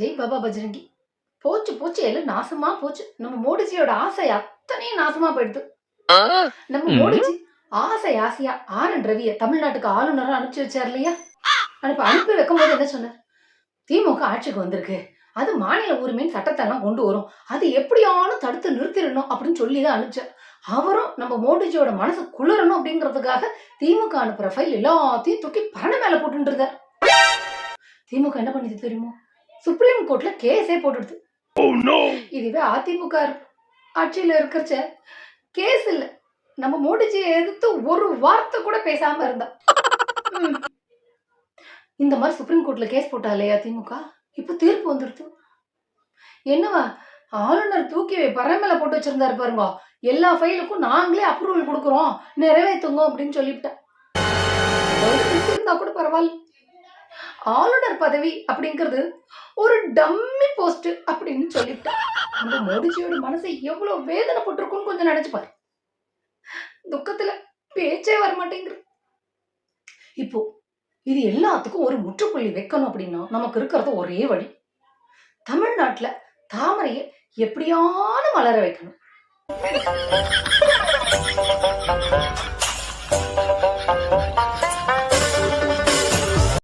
ஜெய் பாபா பஜரங்கி. போச்சு போச்சு எல்லாம் நாசமா போச்சு. நம்ம மோடிஜியோட ஆசை அத்தனையும் நாசமா போயிடுது. நம்ம. மோடிஜி ஆசை ஆசையா? ஆர் என் ரவிய தமிழ்நாட்டுக்கு ஆளுநரா அனுப்பிச்சு வச்சார் இல்லையா? அனுப்பி அனுப்பி வைக்கும்போது என்ன சொன்னார்? திமுக ஆட்சிக்கு வந்திருக்கு. அது மாநில உரிமையின் சட்டத்தை எல்லாம் கொண்டு வரும். அது எப்படியாலும் தடுத்து நிறுத்திடணும் அப்படின்னு சொல்லி தான் அனுப்பிச்சார். அவரும் நம்ம மோடிஜியோட மனசு குளிரணும் அப்படிங்கிறதுக்காக திமுக அனுப்புற ஃபைல் எல்லாத்தையும் தூக்கி பரண மேல போட்டுட்டு இருந்தார். திமுக என்ன பண்ணிது தெரியுமோ? சுப்ரீம் கோர்ட்ல கேஸே போட்டுடுது. இதுவே அதிமுக ஆட்சியில இருக்கிறச்ச கேஸ் இல்ல. நம்ம மோடிஜியை எதிர்த்து ஒரு வார்த்தை கூட பேசாம இருந்தா. இந்த மாதிரி சுப்ரீம் கோர்ட்ல கேஸ் போட்டாலே அதிமுக இப்ப தீர்ப்பு வந்துடுது என்னவா? ஆளுநர் தூக்கி பரமேல போட்டு வச்சிருந்தாரு பாருங்க. எல்லா ஃபைலுக்கும் நாங்களே அப்ரூவல் கொடுக்குறோம். நிறைவேற்றுங்க அப்படின்னு சொல்லிவிட்டேன். இருந்தா கூட பரவாயில்ல. ஆளுநர் பதவி அப்படிங்கிறது ஒரு டம்மி போஸ்ட் அப்படின்னு சொல்லிட்டு அந்த மோடிஜியோட மனசை எவ்வளவு வேதனைப்பட்டிருக்கும்னு கொஞ்சம் நினைச்சு பாரு. துக்கத்துல பேச்சே வர மாட்டேங்குது. இப்போ இது எல்லாத்துக்கும் ஒரு முற்றுப்புள்ளி வைக்கணும் அப்படின்னா நமக்கு இருக்கிறது ஒரே வழி தமிழ்நாட்டுல தாமரையை எப்படியான மலர வைக்கணும்.